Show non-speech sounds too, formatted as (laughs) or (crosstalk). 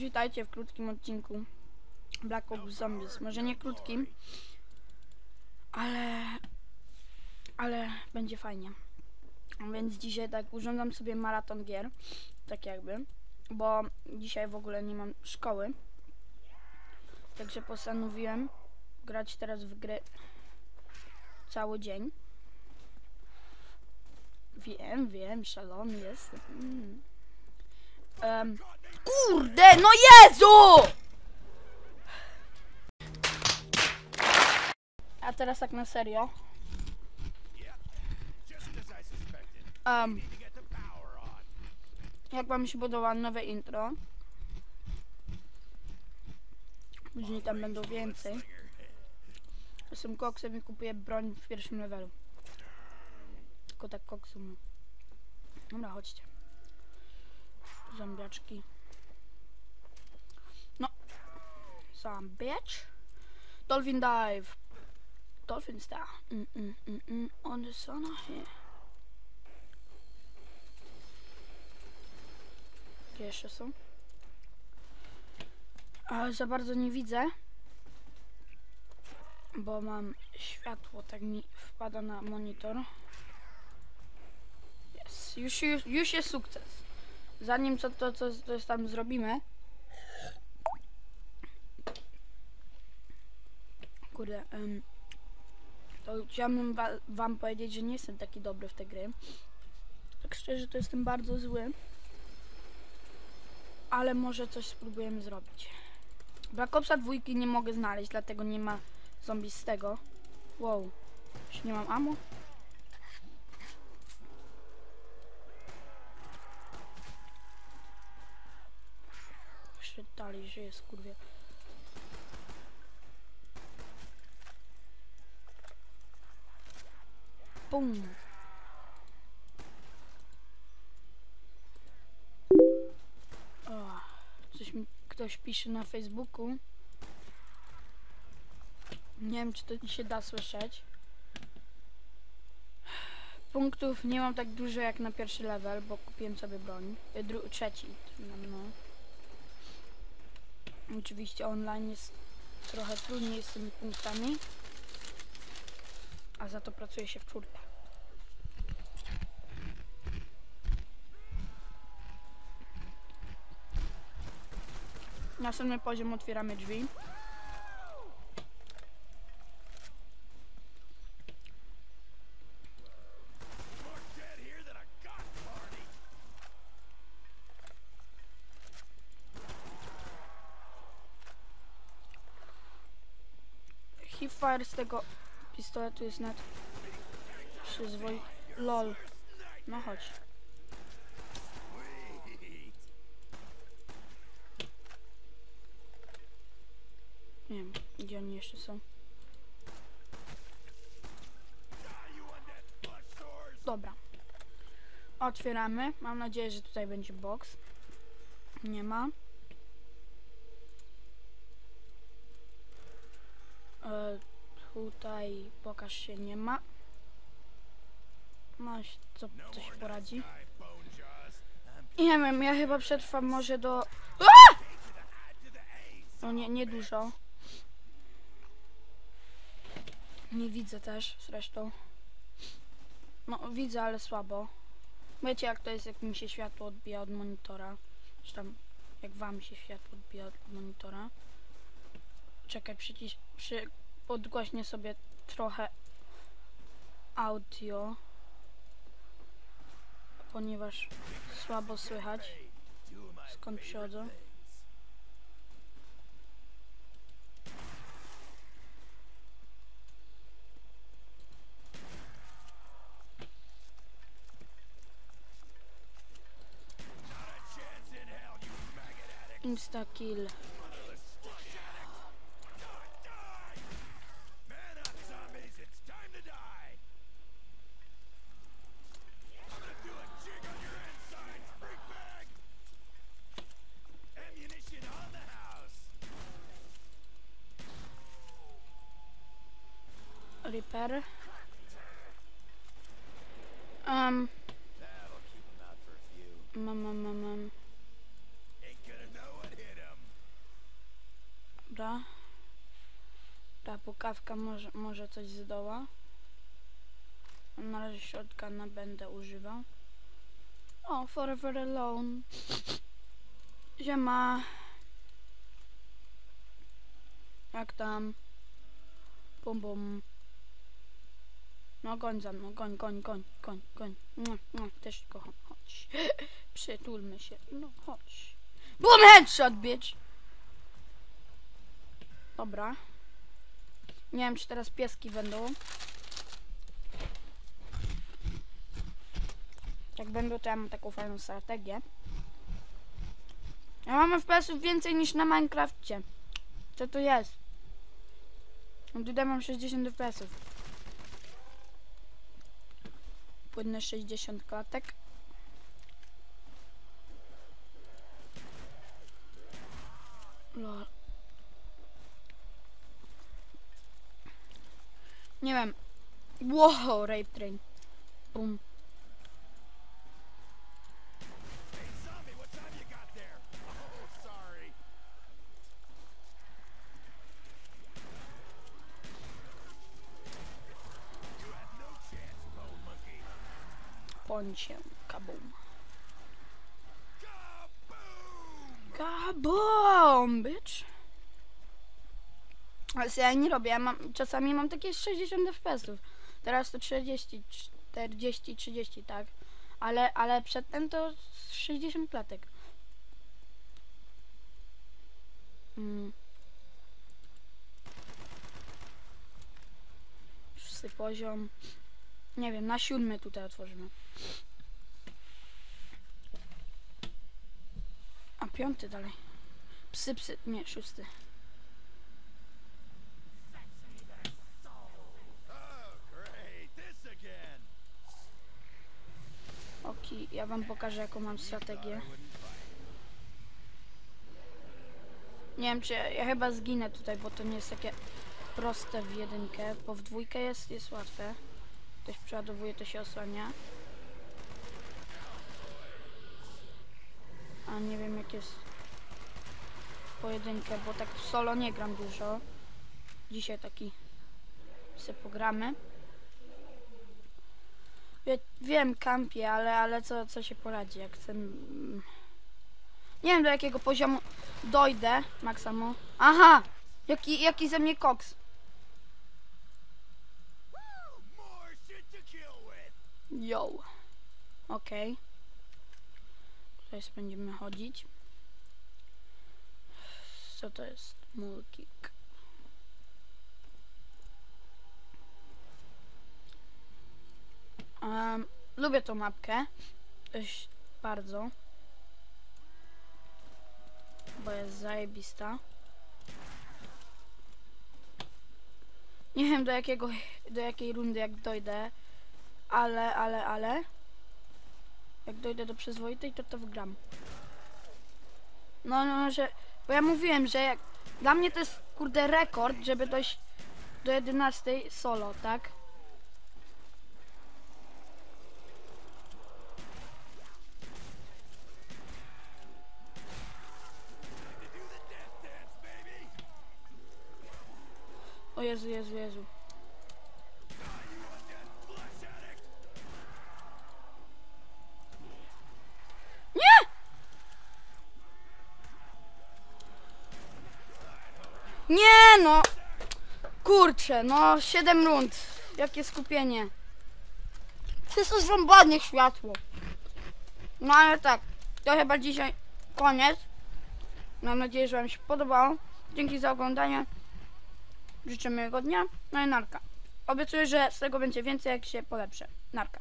Cześć, witajcie w krótkim odcinku Black Ops Zombies. Może nie krótkim, ale... ale będzie fajnie. Więc dzisiaj tak urządzam sobie maraton gier, tak jakby, bo dzisiaj w ogóle nie mam szkoły. Także postanowiłem grać teraz w gry cały dzień. Wiem, wiem, szalony jestem. Mm. Em, kurde, no Jezu! A teraz tak na serio. Um, jak wam się podoba nowe intro? Później tam będą więcej. Jestem koksem i kupuję broń w pierwszym levelu. Tylko tak koksu. Dobra, chodźcie. Zombiaczki. No. Zombiacz. Dolphin dive. Dolphin star. Mm, mm, mm, mm. On the sun here. Gdzie jeszcze są? Ale za bardzo nie widzę. Bo mam światło, tak mi wpada na monitor. Jest, już, już, już jest sukces. Zanim co to, co, coś tam zrobimy. Kurde, em, to chciałbym wa wam powiedzieć, że nie jestem taki dobry w te gry. Tak szczerze, to jestem bardzo zły. Ale może coś spróbujemy zrobić. Black Opsa dwójki nie mogę znaleźć, dlatego nie ma zombie z tego. Wow. Już nie mam ammo? Jeszcze dalej żyje skurwie. Bum. O, coś mi ktoś pisze na Facebooku. Nie wiem, czy to się da słyszeć. Punktów nie mam tak dużo jak na pierwszy level, bo kupiłem sobie broń. E, Dru trzeci. No. Oczywiście online jest trochę trudniej z tymi punktami. A za to pracuje się w czwórkę. Następny poziom otwieramy drzwi. Hipfire z tego pistoletu jest net przyzwoi... LOL. No chodź. Nie wiem, gdzie oni jeszcze są. Dobra. Otwieramy. Mam nadzieję, że tutaj będzie box. Nie ma. E, tutaj pokaż się nie ma. No, co, coś poradzi. Nie wiem, ja chyba przetrwam może do... A! No nie, nie dużo. Nie widzę też zresztą. No widzę, ale słabo. Wiecie jak to jest, jak mi się światło odbija od monitora. Czy tam, jak wam się światło odbija od monitora. Czekaj, przyciś... Przy... Podgłośnię sobie trochę audio. Ponieważ słabo słychać skąd przychodzą. Insta kill. Super. Um. Mam, mam, mam, mam. Dobra. Ta pukawka może, może coś zdoła. Na razie środka na będę używał. O, Forever Alone. Ziema. Jak tam? Bum, bum. No goń za mną, goń, goń, goń, goń, goń. No, no, też kocham, chodź. (laughs) Przytulmy się, no chodź. Boom headshot, bitch! Dobra. Nie wiem, czy teraz pieski będą. Jak będą, to ja mam taką fajną strategię. Ja mam FPS-ów więcej niż na Minecrafcie. Co to jest? No Tutaj mam 60 FPS-ów. Płynne 60 klatek. Lol. Nie wiem. Wow, rape train. Bum. Pońcie. Kabum. Kaboom! Kabum, bitch. Ale ja nie robię, ja mam, czasami mam takie 60 FPS-ów. Teraz to 40, 40, 30, tak. Ale, ale przedtem to 60 klatek. Mm. Szósty poziom. Nie wiem, na siódmy tutaj otworzymy. A piąty dalej. Psy, psy, nie, szósty. Oki, ja wam pokażę jaką mam strategię. Nie wiem czy ja, ja chyba zginę tutaj, bo to nie jest takie proste w jedynkę, bo w dwójkę jest, jest łatwe. Ktoś przeładowuje, to się osłania. A nie wiem jak jest pojedynkę, bo tak w solo nie gram dużo. Dzisiaj taki se pogramy. Wie, wiem, kampię, ale, ale co, co się poradzi, jak chcę... mm, Nie wiem do jakiego poziomu dojdę, Maksamo. Aha! Jaki, jaki ze mnie koks. Yo. Okej. Tutaj sobie będziemy chodzić. Co to jest? Mulkik. Um, lubię tą mapkę. Dość bardzo. Bo jest zajebista. Nie wiem do jakiego, do jakiej rundy jak dojdę. Ale, ale, ale. Jak dojdę do przyzwoitej, to to wygram. No, no, że. Bo ja mówiłem, że jak. Dla mnie to jest kurde rekord, żeby dojść do 11 solo, tak? O Jezu, Jezu, Jezu. Kurczę, no 7 rund. Jakie skupienie. Wszystko zrąbane światło. No ale tak, to chyba dzisiaj koniec. Mam nadzieję, że Wam się podobało. Dzięki za oglądanie. Życzę miłego dnia. No i narka. Obiecuję, że z tego będzie więcej, jak się polepszę. Narka.